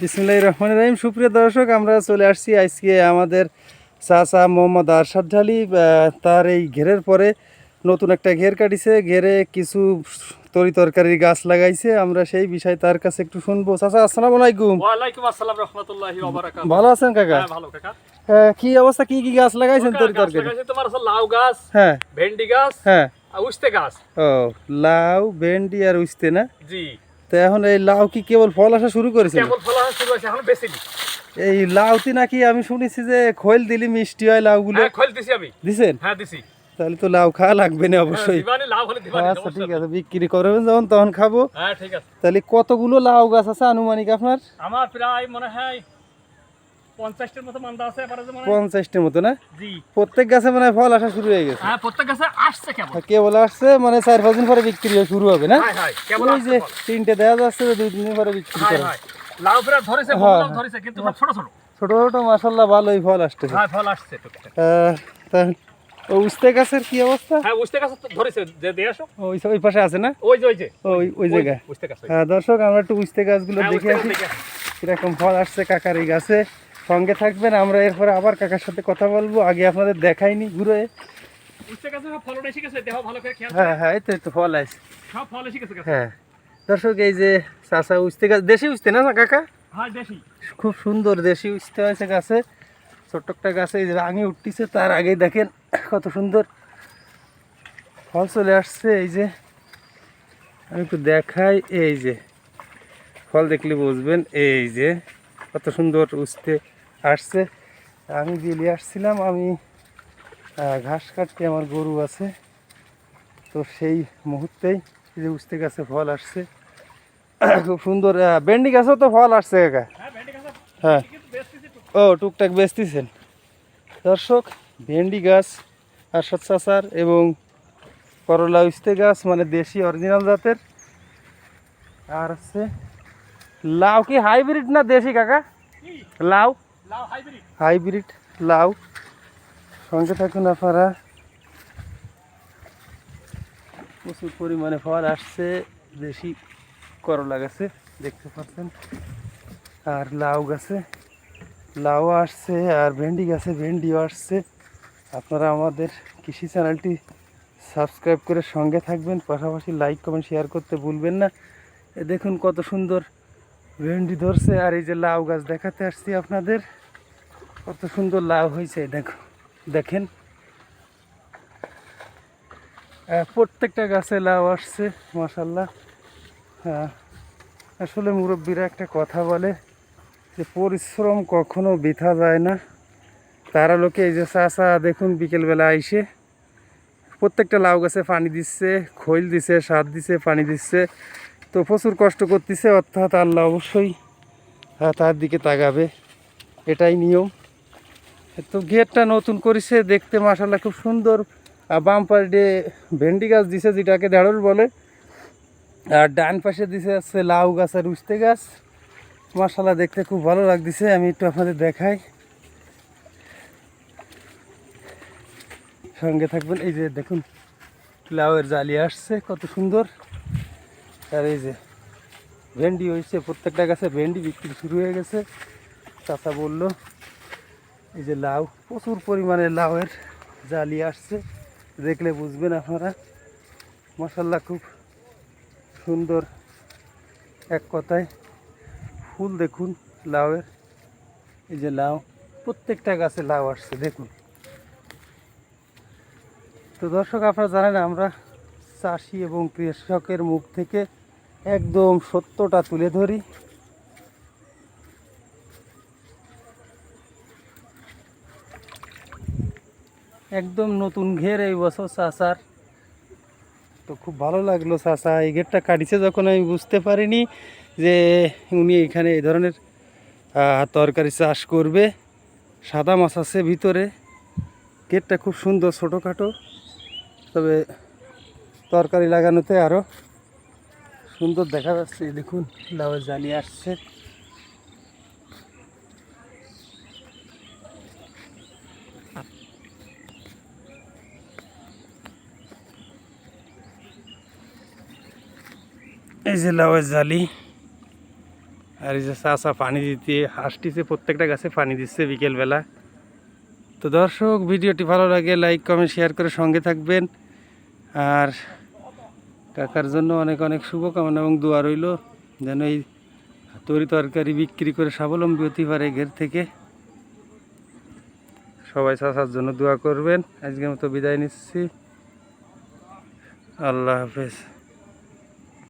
বিসমুল্লাহ রহমান রহিম। সুপ্রিয় দর্শক আমরা চলে আসছি আজকে আমাদের চাচা মোহাম্মদ আরশাদ ঢালি তার এই ঘেরের পরে নতুন একটা ঘের কাটিছে। ঘেরে কিছু তরি তরকারির গাছ লাগাইছে। আমরা সেই বিষয়ে তার কাছে একটু শুনব। চাচা আসসালামু আলাইকুম। ওয়ালাইকুম আসসালাম রহমতুল্লাহি ওয়া বারাকাতুহু। ভালো আছেন কাকা? হ্যাঁ ভালো কাকা। কি অবস্থা? কি কি গাছ লাগাইছেন তরি গাছ তরকারি? তোমার লাউ গাছ হ্যাঁ। ভেন্ডি গাছ হ্যাঁ। আর উস্তে গাছ। ও লাউ ভেন্ডি আর উস্তে না? জি। তো এখন এই লাউ কি কেবল ফল আসা শুরু করেছে কেবল ফলা শুরু হয়েছে এখন বেশি এই লাউতি নাকি আমি শুনেছি যে খৈল দিলি মিষ্টি হয় লাউগুলো। হ্যাঁ খোল দিছি আমি। দিছেন? হ্যাঁ দিছি। তাহলে তো লাউ খাওয়া লাগবে না হ্যাঁ, অবশ্যই। আচ্ছা ঠিক আছে বিক্রি করবেন যখন তখন খাব। হ্যাঁ ঠিক আছে। তাহলে কতগুলো লাউ গাছ আছে আনুমানিক আপনার? আমার প্রায় মনে হয় পঞ্চাশটির মতো মান্দা আছে এবারে যে মতো না? জি। প্রত্যেক গাছে মানে ফল আসা শুরু হয়ে গেছে। হ্যাঁ প্রত্যেক গাছে আসছে কেবল। কেবল আসছে মানে চার পাঁচ দিন পরে বিক্রি শুরু হবে না? কেবল ওই যে তিনটে দেওয়া যাচ্ছে যে দুই তিন দিন পরে বিক্রি করে লাউ প্রায় ধরেছে বহু লাউ। ধরেছে কিন্তু ছোট ছোট। ছোট ছোট মাসাল্লাহ ভালোই ফল হ্যাঁ ফল আসছে আহ, তা ও উস্তে গাছের কি অবস্থা? হ্যাঁ উস্তে গাছ তো ধরেছে যে দিয়ে আসো। ওই ওই পাশে আছে না? ওই যে ওই যে। ওই ওই জায়গায়। উস্তে গাছ হ্যাঁ দর্শক আমরা একটু উস্তে গাছগুলো হ্যাঁ, দেখে আসি। কীরকম ফল আসছে কাকার এই গাছে। সঙ্গে থাকবেন আমরা এরপরে আবার কাকার সাথে কথা বলব। আগে আপনাদের দেখাইনি ঘুরে। হ্যাঁ হ্যাঁ এই তো ফল আছে। হ্যাঁ দর্শক এই যে চাষা গাছ দেশি উস্তে না কাকা? হ্যাঁ খুব সুন্দর দেশি উস্তে হয়েছে গাছে ছোট্ট একটা গাছে এই যে রাঙে উঠতেছে তার আগে দেখেন কত সুন্দর ফল চলে আসছে এই যে। আমি একটু দেখাই এই যে। ফল দেখলে বুঝবেন এই যে কত সুন্দর উস্তে। আসছে। আমি বেরিয়ে আসছিলাম আমি ঘাস কাটতে আমার গরু আছে। তো সেই মুহূর্তেই যে উস্তে গাছে ফল আসছে। খুব সুন্দর ভেন্ডি গাছেও তো ফল আসছে কাকা। হ্যাঁ হ্যাঁ। ও টুকটাক বেচতেছেন। দর্শক ভেন্ডি গাছ আরশদ চাষার এবং করলা উস্তে গাছ মানে দেশি অরিজিনাল জাতের। আর হচ্ছে লাউ কি হাইব্রিড না দেশি কাকা? লাউ। হাইব্রিড? লাউ। সঙ্গে থাকুন আপনারা। প্রচুর পরিমাণে ফল আসছে, দেশি করলা গাছে, দেখতে পাচ্ছেন। আর লাউ গাছে, লাউ আসছে, আর ভেন্ডি গাছে, ভেন্ডিও আসছে। আপনারা আমাদের কৃষি চ্যানেলটি সাবস্ক্রাইব করে সঙ্গে থাকবেন। পাশাপাশি লাইক, কমেন্ট, শেয়ার করতে ভুলবেন না। দেখুন কত সুন্দর ভেন্ডি ধরছে আর এই যে লাউ গাছ দেখাতে আসছি আপনাদের। কত সুন্দর লাউ হয়েছে, দেখো, দেখেন। প্রত্যেকটা গাছে লাউ আসছে মাসাল্লাহ হ্যাঁ আসলে মুরব্বীরা একটা কথা বলে যে পরিশ্রম কখনো বৃথা যায় না। তারা লোকে এই যে চাষা, দেখুন, বিকেলবেলা আইসে প্রত্যেকটা লাউ গাছে পানি দিচ্ছে, খৈল দিছে সার দিছে পানি দিচ্ছে। তো প্রচুর কষ্ট করতেছে অর্থাৎ আল্লাহ অবশ্যই আহ, তার দিকে তাকাবে। এটাই নিয়ম। তো গেটটা নতুন করেছে দেখতে মাসাল্লাহ খুব সুন্দর। বাম পাশে ভেন্ডি গাছ দিছে যেটাকে ঢেঁড়স বলে আর ডান পাশে দিছে আছে লাউ গাছ আর উস্তে গাছ। মাসাল্লাহ দেখতে খুব ভালো লাগতেছে আমি একটু আপনাদের দেখাই। সঙ্গে থাকবেন এই যে দেখুন লাউয়ের জালি আসছে কত সুন্দর। আর এই যে ভেন্ডি হয়েছে, প্রত্যেকটা গাছে ভেন্ডি বিক্রি শুরু হয়ে গেছে। চাচা বলল, এই যে লাউ, প্রচুর পরিমাণে লাউয়ের জালি আসছে। দেখলে বুঝবেন আপনারা। মশাল্লা খুব সুন্দর এক কথায় ফুল দেখুন লাউয়ের। এই যে লাউ, প্রত্যেকটা গাছে লাউ আসছে, দেখুন। তো দর্শক, আপনারা জানেন আমরা চাষি এবং কৃষকের মুখ থেকে একদম সত্যটা তুলে ধরি। একদম নতুন ঘের এই বছর চাষার তো খুব ভালো লাগল চাষা এই ঘেরটা কাটিছে যখন আমি বুঝতে পারিনি যে উনি এখানে এই ধরনের তরকারি চাষ করবে। সাদা মাছ আছে ভিতরে। গেটটা খুব সুন্দর ছোটোখাটো। তবে তরকারি লাগানোতে আরও সুন্দর দেখা যাচ্ছে দেখুন, লাউয়ের জালি আসছে। এই যে লাউয়ের জালি, আর এই যে চাষা পানি দিতে হাসটিছে প্রত্যেকটা গাছে পানি দিচ্ছে বিকেলবেলা। তো দর্শক, ভিডিওটি ভালো লাগে লাইক কমেন্ট শেয়ার করে সঙ্গে থাকবেন। আর কাকার জন্য অনেক অনেক শুভকামনা এবং দোয়া রইল, যেন এই তরি তরকারি বিক্রি করে স্বাবলম্বী হতে পারে ঘের থেকে। সবাই চাষার জন্য দোয়া করবেন। আজকের মতো বিদায় নিচ্ছি। আল্লাহ হাফেজ।